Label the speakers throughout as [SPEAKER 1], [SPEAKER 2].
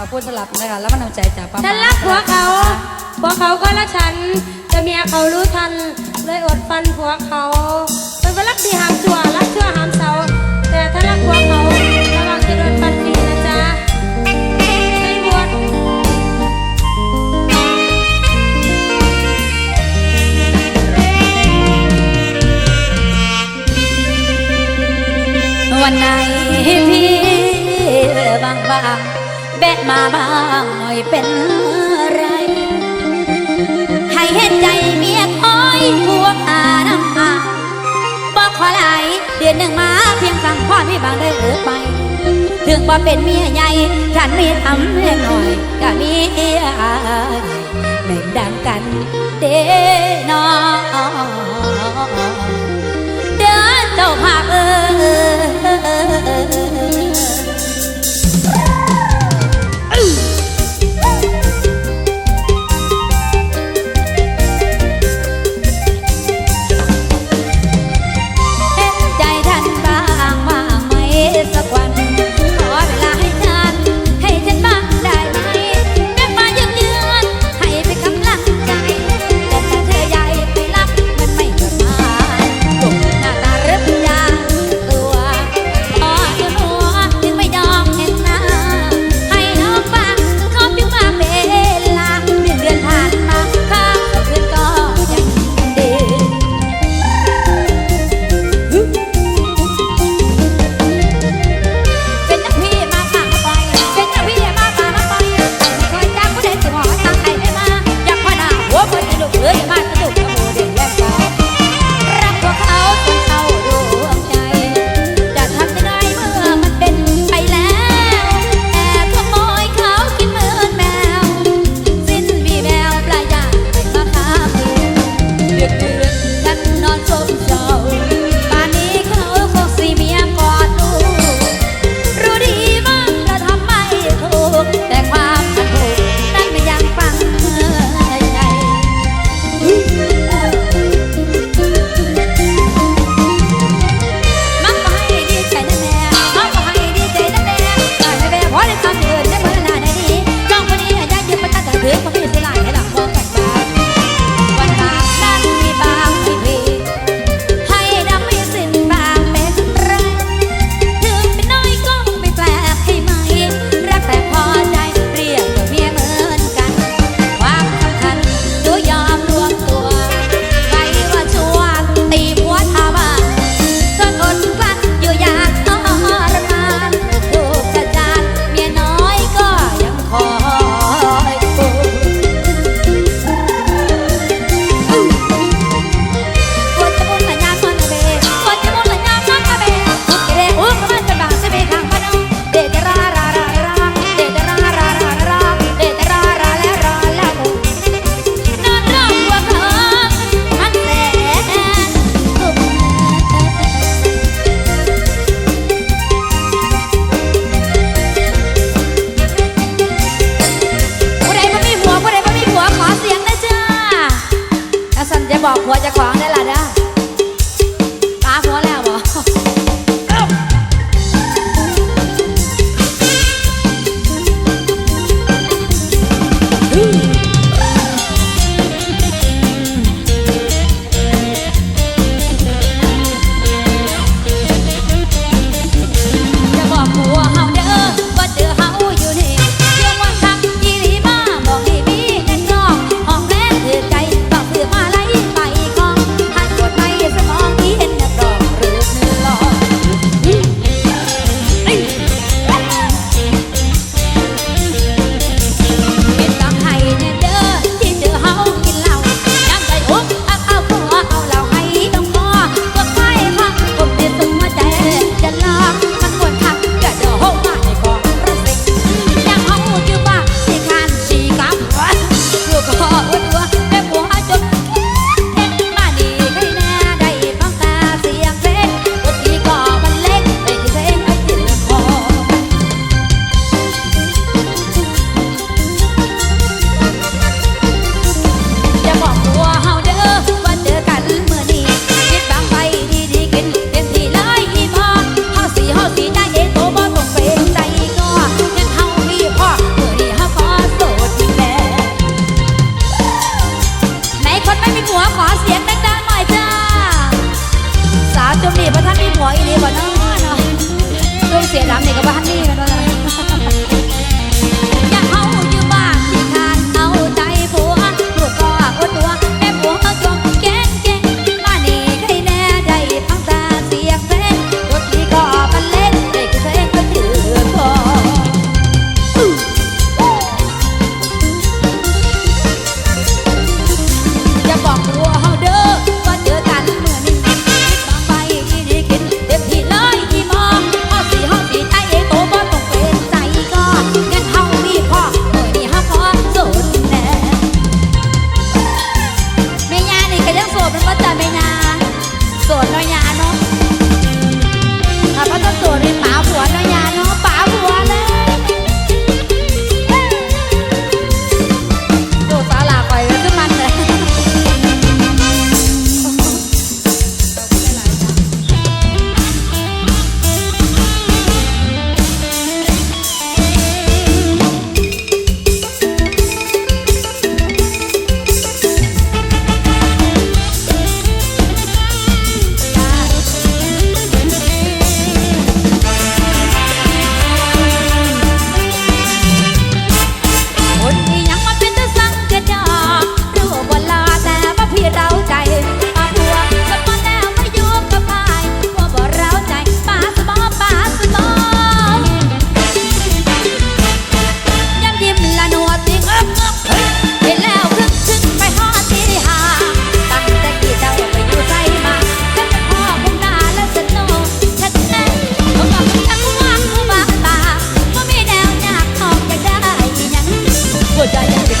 [SPEAKER 1] ขอบคุณสลับนะคะแล้วมันเอาใจจากป้า
[SPEAKER 2] ฉันรักผัวเขาผัวเขาก็รักฉัน จะเมียเขารู้ทัน เลยอดฟันผัวเขา เป็นว่ารักดีหามจั่วรักชั่วหามเสา แต่ถ้ารักผัวเขาระวังจะโดนฟันฟรีนะจ๊ะไม่วช
[SPEAKER 1] วันไหนพี่บางบางะมาบ้างหน่อยเป็นไร ให้เห็นใจเมียคอยพวกอาน้ำตาบอกขอไหลเดือนหนึ่งมาเพียงสั่งพ่อพี่บางได้หรือไป ถึงว่าเป็นเมียใหญ่ ฉันมีทำเล็กหน่อยก็มีเอ้ยเหม่นดังกันเด้นอเด้อเจ้าภาพเออ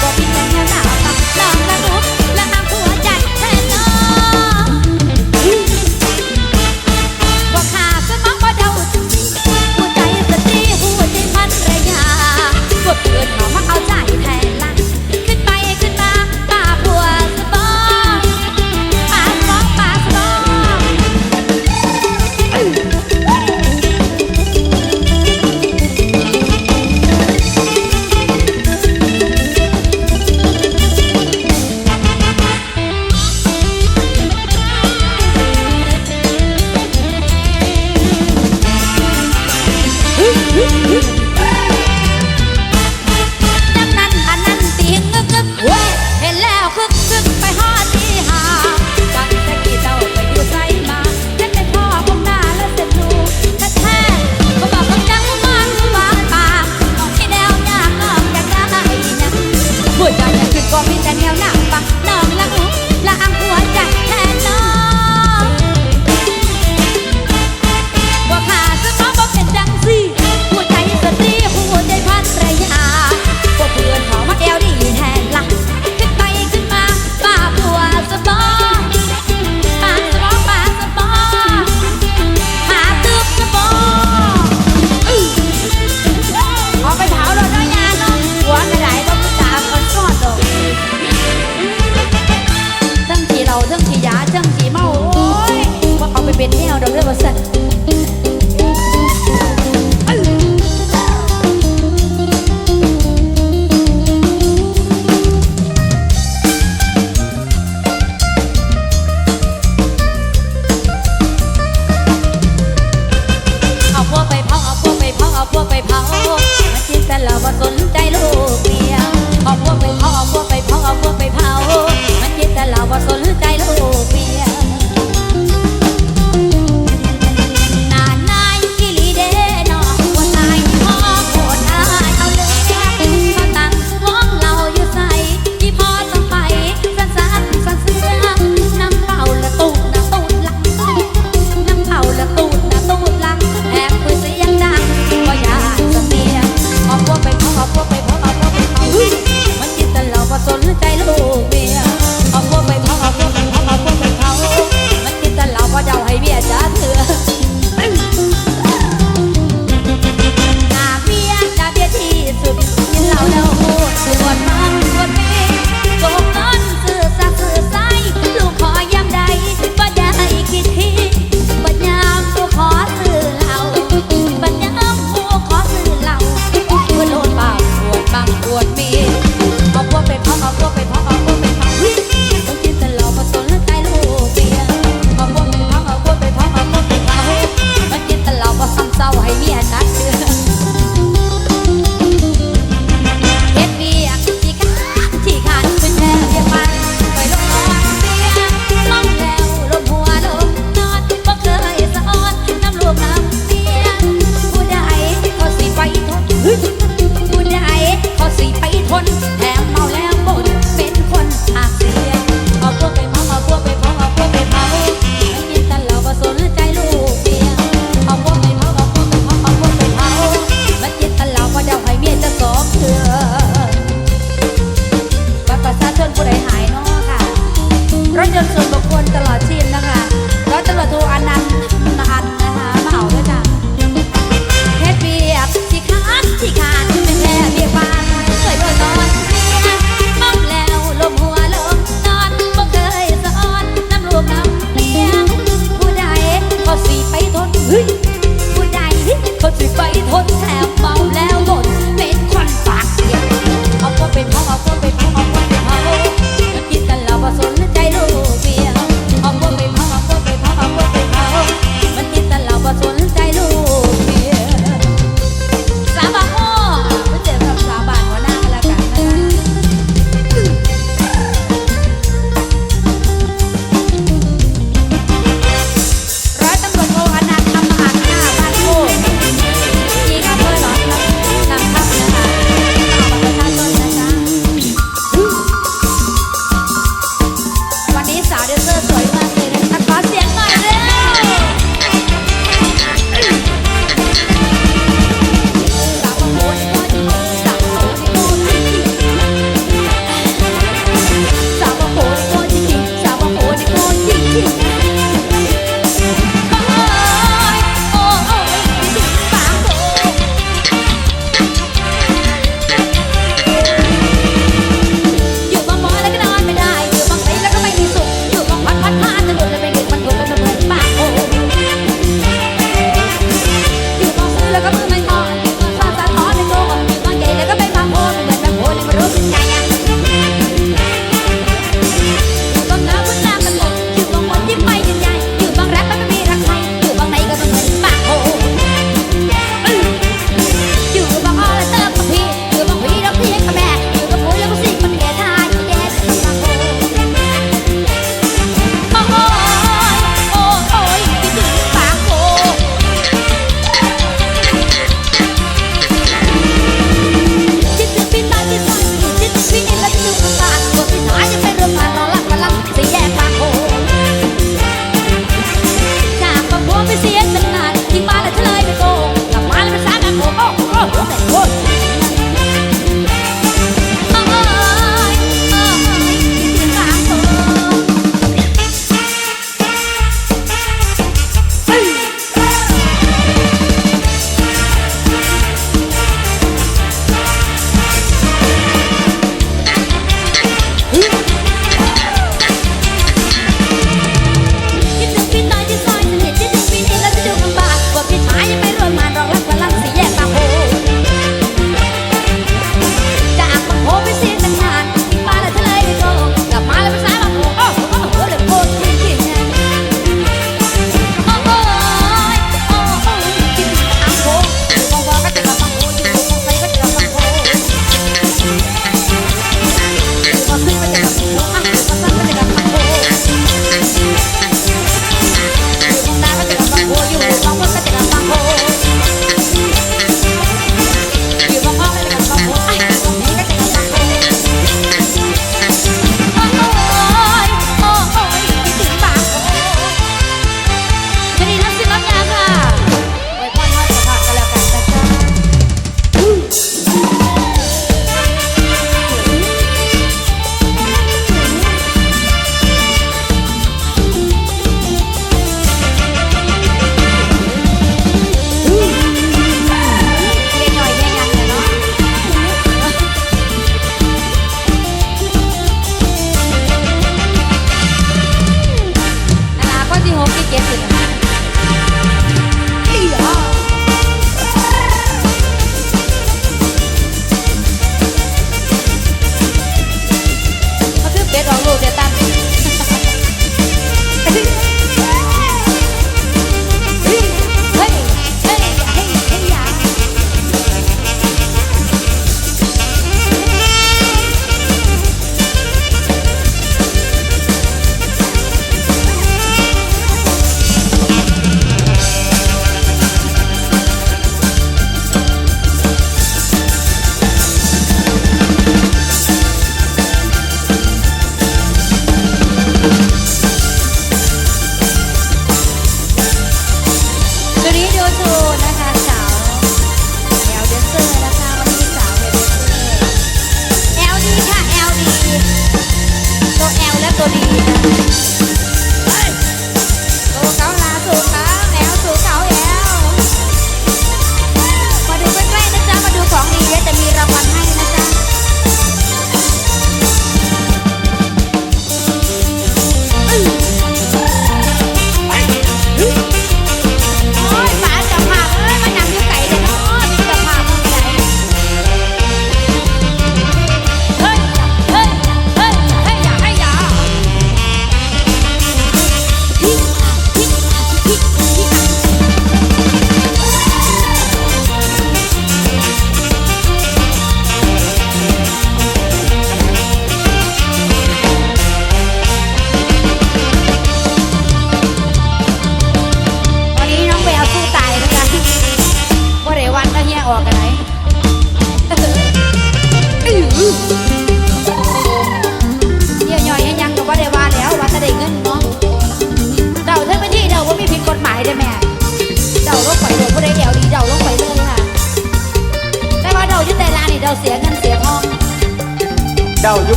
[SPEAKER 1] ใ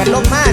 [SPEAKER 1] กันลงมา